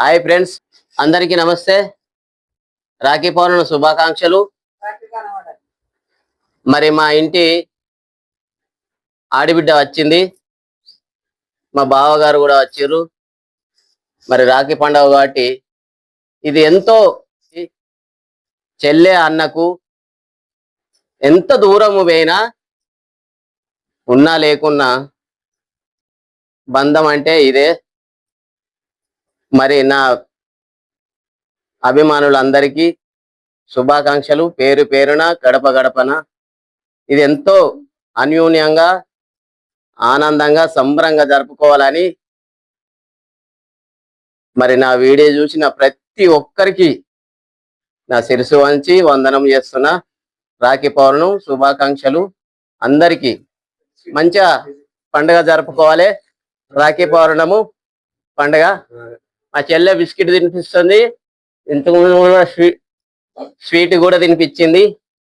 Hi friends అందరికీ నమస్తే. రాఖీ పౌర్ణమి శుభాకాంక్షలు. మరి మా ఇంటి ఆడిబిడ్డ వచ్చింది. మా బావగారు కూడా వచ్చారు. మరి రాఖీ పండుగ కాబట్టి ఇది ఎంతో చెల్లె అన్నకు ఎంత దూరము పోయినా ఉన్నా లేకున్నా బంధం అంటే ఇదే. మరి నా అభిమానులందరికీ శుభాకాంక్షలు. పేరు పేరున గడప గడపన. ఇది ఎంతో అన్యూన్యంగా ఆనందంగా సంబరంగా జరుపుకోవాలని మరి నా వీడియో చూసిన ప్రతి ఒక్కరికి నా శిరసు వంచి వందనం చేస్తున్న. రాఖీ పౌర్ణం శుభాకాంక్షలు. అందరికీ మంచిగా పండుగ జరుపుకోవాలి. రాఖీ పౌర్ణము పండుగ. మా చెల్లె బిస్కెట్ తినిపిస్తుంది. ఇంతకు కూడా స్వీట్ స్వీట్ కూడా తినిపించింది.